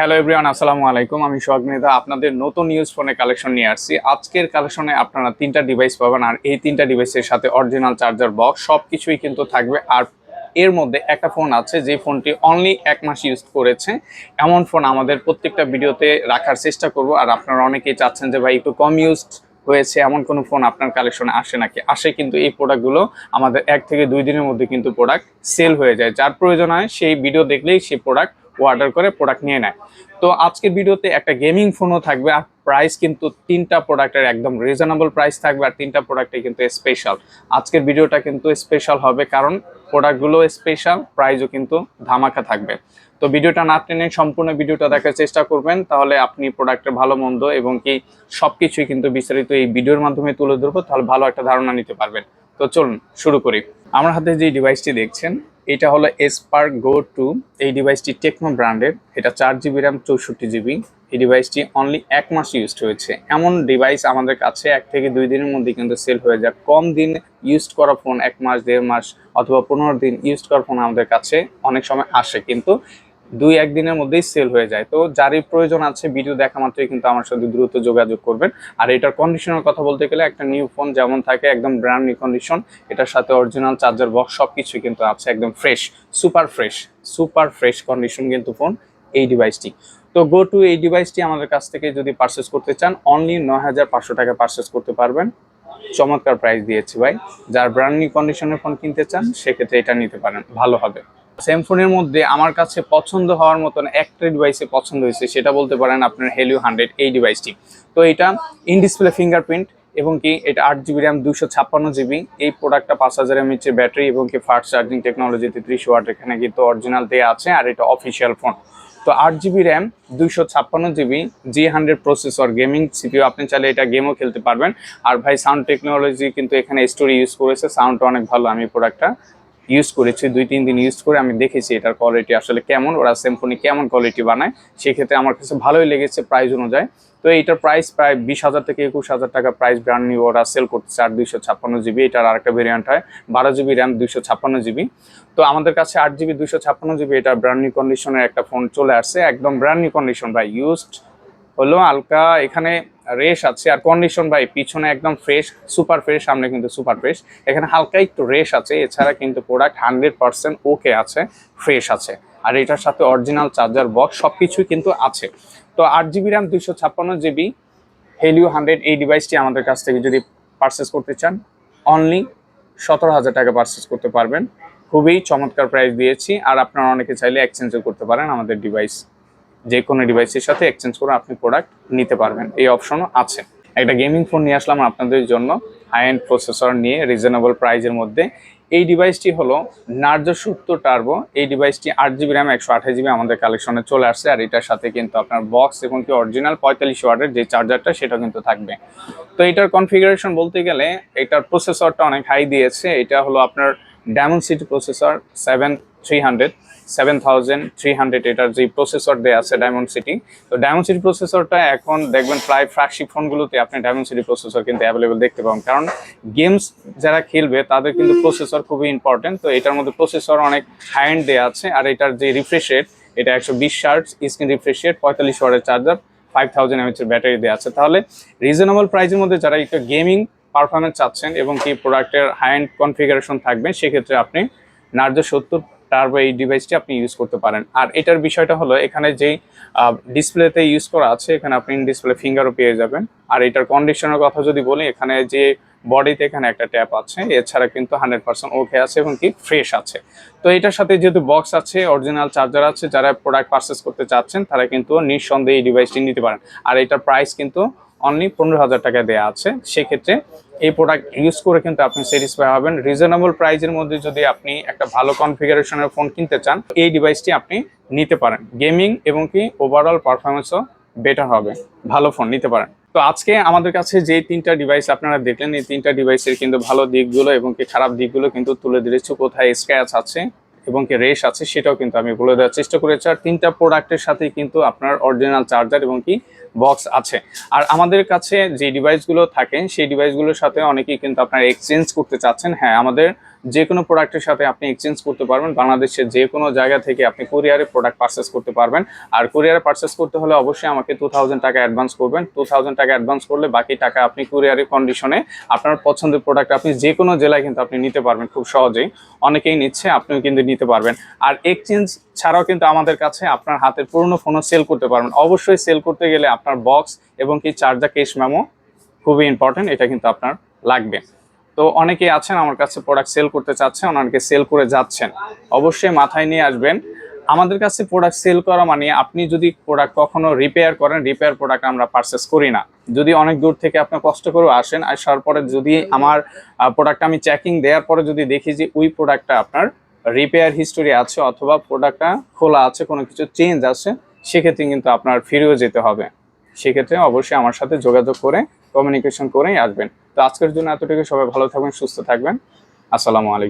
Hello everyone আসসালামু আলাইকুম। আমি সোহাগনিদা আপনাদের নতুন ইউজ ফোনে কালেকশন নিয়ে আসছি। আজকের কালেকশনে আপনারা তিনটা ডিভাইস পাবেন আর এই তিনটা ডিভাইসের সাথে অরিজিনাল চার্জার বক্স সব কিছুই কিন্তু থাকবে। আর এর মধ্যে একটা ফোন আছে, যে ফোনটি অনলি এক মাস ইউজ করেছে। এমন ফোন আমাদের প্রত্যেকটা ভিডিওতে রাখার চেষ্টা করব। আর আপনারা অনেকেই চাচ্ছেন যে, ভাই, একটু কম ইউজ হয়েছে, এমন কোনো ফোন আপনার কালেকশনে আসে নাকি? আসে কিন্তু এই প্রোডাক্টগুলো আমাদের এক থেকে দুই দিনের মধ্যে কিন্তু প্রোডাক্ট সেল হয়ে যায়। যার প্রয়োজন হয়, সেই ভিডিও দেখলেই সেই প্রোডাক্ট অর্ডার করে প্রোডাক্ট নিয়ে নেয়। তো আজকের ভিডিওতে একটা গেমিং ফোনও থাকবে আর প্রাইস কিন্তু তিনটা প্রোডাক্টের একদম রিজনেবল প্রাইস থাকবে আর তিনটা প্রোডাক্টে কিন্তু স্পেশাল আজকের ভিডিওটা কিন্তু স্পেশাল হবে কারণ প্রোডাক্টগুলো স্পেশাল প্রাইসও কিন্তু ধামাকা থাকবে। তো ভিডিওটা না টেনে সম্পূর্ণ ভিডিওটা দেখার চেষ্টা করবেন, তাহলে আপনি প্রোডাক্টের ভালো, মন্দ এবং কি সব কিছুই কিন্তু বিস্তারিত এই ভিডিওর মাধ্যমে তুলে ধরবো, তাহলে ভালো একটা ধারণা নিতে পারবেন। তো চলুন শুরু করি। আমার হাতে যে ডিভাইসটি দেখছেন এটা হলো এসপার্ক গো টু এই ডিভাইসটি টেকনো ব্র্যান্ডের এটা চার জিবি র্যাম চৌষট্টি জিবি এই ডিভাইসটি অনলি এক মাস ইউজড হয়েছে। এমন ডিভাইস আমাদের কাছে এক থেকে দুই দিনের মধ্যে কিন্তু সেল হয়ে যায়। কম দিন ইউজ করা ফোন এক মাস, দেড় মাস অথবা পনেরো দিন ইউজ করা ফোন আমাদের কাছে অনেক সময় আসে। কিন্তু দুই একদিনের মধ্যেই সেল হয়ে যায়। তো যারই প্রয়োজন আছে ভিডিও দেখা মাত্রই কিন্তু আমার সাথে দ্রুত যোগাযোগ করবেন। আর এটার কন্ডিশনের কথা বলতে গেলে একটা নিউ ফোন যেমন থাকে, একদম ব্র্যান্ড নিউ কন্ডিশন এটার সাথে অরিজিনাল চার্জার বক্স সব কিছু কিন্তু আছে, একদম fresh super fresh super fresh condition কিন্তু ফোন এই ডিভাইসটি তো গো টু এই ডিভাইসটি আমাদের কাছ থেকে যদি পারচেস করতে চান অনলি নয় হাজার পাঁচশো টাকা পারচেস করতে পারবেন। চমৎকার প্রাইস দিয়েছি ভাই। যার ব্র্যান্ড নিউ কন্ডিশনের ফোন কিনতে চান, সেক্ষেত্রে এটা নিতে পারেন। ভালো হবে। সেম ফোনের মধ্যে আমার কাছে পছন্দ হওয়ার মতন একটা ডিভাইসে পছন্দ হয়েছে, সেটা বলতে পারেন আপনার হেলিও হান্ড্রেড এই ডিভাইসটি তো এটা ইন ডিসপ্লে ফিঙ্গারপ্রিন্ট এবং কি এটা আট জিবি র্যাম দুশো ছাপ্পান্ন জিবি এই প্রোডাক্টটা পাঁচ হাজার এমএচের ব্যাটারি এবং কি ফাস্ট চার্জিং টেকনোলজিতে ত্রিশ ওয়াট এখানে কিন্তু অরিজিনাল দেওয়া আছে আর এটা অফিসিয়াল ফোন তো আট জিবি র্যাম দুইশো ছাপ্পান্ন GB G hundred processor gaming CPU আপনি চাইলে এটা গেমও খেলতে পারবেন। আর ভাই সাউন্ড টেকনোলজি কিন্তু এখানে স্টোরি ইউজ করেছে সাউন্ডটা অনেক ভালো, আমি প্রোডাক্টটা ইউজ করেছি, দুই, তিন দিন ইউজ করে আমি দেখেছি এটার কোয়ালিটি আসলে কেমন, ওরা সিম্ফনি কেমন কোয়ালিটি বানায়, সেক্ষেত্রে আমার কাছে ভালোই লেগেছে প্রাইস অনুযায়ী। তো এইটার প্রাইস প্রায় বিশ হাজার থেকে একুশ হাজার টাকা প্রাইস ব্র্যান্ড নিউ ওরা সেল করতেছে আর দুইশো ছাপ্পান্ন জিবি এটার আরেকটা ভেরিয়েন্ট হয়, বারো জিবি র্যাম দুইশো ছাপ্পান্ন জিবি তো আমাদের কাছে আট জিবি দুইশো ছাপ্পান্ন জিবি এটা ব্র্যান্ড নিউ কন্ডিশনের একটা ফোন চলে আসছে, একদম ব্র্যান্ড নিউ কন্ডিশন বা ইউজড হলো হালকা এখানে রেশ আছে আর কন্ডিশন ভাই, পিছনে একদম ফ্রেশ সুপার ফ্রেশ সামনে কিন্তু সুপার ফ্রেশ এখানে হালকা একটু রেশ আছে, এছাড়া কিন্তু প্রোডাক্ট হান্ড্রেড পার্সেন্ট ওকে আছে ফ্রেশ আছে। আর এটার সাথে অরিজিনাল চার্জার বক্স সব কিছুই কিন্তু আছে। তো আট জিবি র্যাম দুইশো ছাপ্পান্ন জিবি হেলিও হান্ড্রেড এই ডিভাইসটি আমাদের কাছ থেকে যদি পারচেস করতে চান অনলি সতেরো হাজার টাকা পারচেস করতে পারবেন। খুবই চমৎকার প্রাইস দিয়েছি, আর আপনারা অনেকে চাইলে এক্সচেঞ্জও করতে পারেন আমাদের ডিভাইস যে কোনো ডিভাইসের সাথে এক্সচেঞ্জ করে আপনি প্রোডাক্ট নিতে পারবেন। এই অপশনও আছে। একটা গেমিং ফোন নিয়ে আসলাম আপনাদের জন্য হাই এন্ড প্রসেসর নিয়ে রিজনেবল প্রাইজের মধ্যে। এই ডিভাইসটি হলো নার্জো সত্তর টার্বো এই ডিভাইসটি আট জিবি র্যাম একশো আঠাশ জিবি আমাদের কালেকশনে চলে আসছে। আর এটার সাথে কিন্তু আপনার বক্স এবং কি অরিজিনাল পঁয়তাল্লিশ ওয়ার্ডের যে চার্জারটা সেটা কিন্তু থাকবে। তো এটার কনফিগারেশন বলতে গেলে, এটার প্রসেসরটা অনেক হাই দিয়েছে। এটা হলো আপনার Dimensity processor seven three hundred seven thousand three hundred এটার যে প্রসেসর দেওয়া আছে ডায়মন্ড সিটি তো ডায়মন্ড সিটি প্রসেসরটা এখন দেখবেন প্রায় ফ্ল্যাগশিপ ফোনগুলোতে আপনি ডায়মন্ড সিটি প্রসেসর কিন্তু অ্যাভেলেবেল দেখতে পাবেন। কারণ গেমস যারা খেলবে তাদের কিন্তু প্রসেসর খুবই ইম্পর্টেন্ট তো এটার মধ্যে প্রসেসর অনেক হাই এন্ড দেওয়া আছে আর এটার যে রিফ্রেশ রেট এটা একশো বিশ শার্ট স্ক্রিন রিফ্রেশ রেট পঁয়তাল্লিশ ওয়াটের চার্জার ফাইভ থাউজেন্ড এমএচের ব্যাটারি দেওয়া আছে। তাহলে রিজনেবল প্রাইসের মধ্যে যারা একটু গেমিং পারফরমেন্স চাচ্ছেন এবং কি প্রোডাক্টের হাই এন্ড কনফিগারেশন থাকবে সেক্ষেত্রে আপনি নার্জো সত্তর টার্বো এই ডিভাইসটি আপনি ইউজ করতে পারেন। আর এটার বিষয়টা হলো, এখানে যেই ডিসপ্লেতে ইউজ করা আছে, এখানে আপনি ডিসপ্লে ফিঙ্গারও পেয়ে যাবেন। আর এটার কন্ডিশনের কথা যদি বলি, এখানে যে বডিতে এখানে একটা ট্যাপ আছে, এছাড়া কিন্তু হান্ড্রেড পার্সেন্ট ওকে আছে এবং কি ফ্রেশ আছে। তো এটার সাথে যেহেতু বক্স আছে অরিজিনাল চার্জার আছে, যারা প্রোডাক্ট পারচেস করতে চাচ্ছেন, তারা কিন্তু নিঃসন্দেহে এই ডিভাইসটি নিতে পারেন। আর এটার প্রাইস কিন্তু অনলি পনেরো হাজার টাকা দেওয়া আছে। সেক্ষেত্রে এই প্রোডাক্ট ইউজ করে কিন্তু আপনি স্যাটিসফাই হবেন। রিজনেবল প্রাইজের মধ্যে যদি আপনি একটা ভালো কনফিগারেশনের ফোন কিনতে চান, এই ডিভাইসটি আপনি নিতে পারেন। গেমিং এবং কি ওভারঅল পারফরমেন্সও বেটার হবে। ভালো ফোন নিতে পারেন। তো আজকে আমাদের কাছে যে তিনটা ডিভাইস আপনারা দেখলেন, এই তিনটা ডিভাইসের কিন্তু ভালো দিকগুলো এবং কি খারাপ দিকগুলো কিন্তু তুলে দিয়েছি কোথায় স্ক্র্যাচ আছে এবং কি রেশ আছে সেটাও কিন্তু আমি বলে দেওয়ার চেষ্টা করেছি। আর তিনটা প্রোডাক্টের সাথে কিন্তু আপনার অরিজিনাল চার্জার এবং কি বক্স আছে। আর আমাদের কাছে যে ডিভাইসগুলো থাকে সেই ডিভাইসগুলোর সাথে অনেকেই কিন্তু আপনার এক্সচেঞ্জ করতে চাচ্ছেন। হ্যাঁ আমাদের যে কোনো প্রোডাক্টের সাথে আপনি এক্সচেঞ্জ করতে পারবেন। বাংলাদেশের যে কোনো জায়গা থেকে আপনি কুরিয়ারে প্রোডাক্ট পারচেস করতে পারবেন। আর কুরিয়ারে পারচেস করতে হলে অবশ্যই আমাকে টু থাউজেন্ড টাকা অ্যাডভান্স করবেন। টু থাউজেন্ড টাকা অ্যাডভান্স করলে বাকি টাকা আপনি কুরিয়ারের কন্ডিশনে আপনার পছন্দের প্রোডাক্ট আপনি যে কোনো জেলায় কিন্তু আপনি নিতে পারবেন খুব সহজেই। অনেকেই নিচ্ছে, আপনিও কিন্তু নিতে পারবেন। আর এক্সচেঞ্জ ছাড়াও কিন্তু আমাদের কাছে আপনার হাতের পুরনো ফোনও সেল করতে পারবেন। অবশ্যই সেল করতে গেলে আপনার বক্স এবং কি চার্জার কেস মেমো খুবই ইম্পর্টেন্ট এটা কিন্তু আপনার লাগবে। তো অনেকেই আছেন, আমার কাছে প্রোডাক্ট সেল করতে চাচ্ছেন, অনেকে সেল করে যাচ্ছেন। অবশ্যই মাথায় নিয়ে আসবেন। আমাদের কাছে প্রোডাক্ট সেল করা মানে আপনি যদি প্রোডাক্ট কখনো রিপেয়ার করেন রিপেয়ার প্রোডাক্ট আমরা পারচেস করি না। যদি অনেক দূর থেকে আপনি কষ্ট করে আসেন আসার পরে যদি আমার প্রোডাক্ট আমি চেকিং দেওয়ার পরে যদি দেখি যে ওই প্রোডাক্টটা আপনার রিপেয়ার হিস্টোরি আছে অথবা প্রোডাক্টটা খোলা আছে, কোনো কিছু চেঞ্জ আছে, সেক্ষেত্রে কিন্তু আপনার ফিরেও যেতে হবে। সেক্ষেত্রে অবশ্যই আমার সাথে যোগাযোগ করে কমিউনিকেশন করেই আসবেন। তো আজকের জন্য এতটুকু সবাই ভালো থাকবেন সুস্থ থাকবেন। আসসালামু আলাইকুম।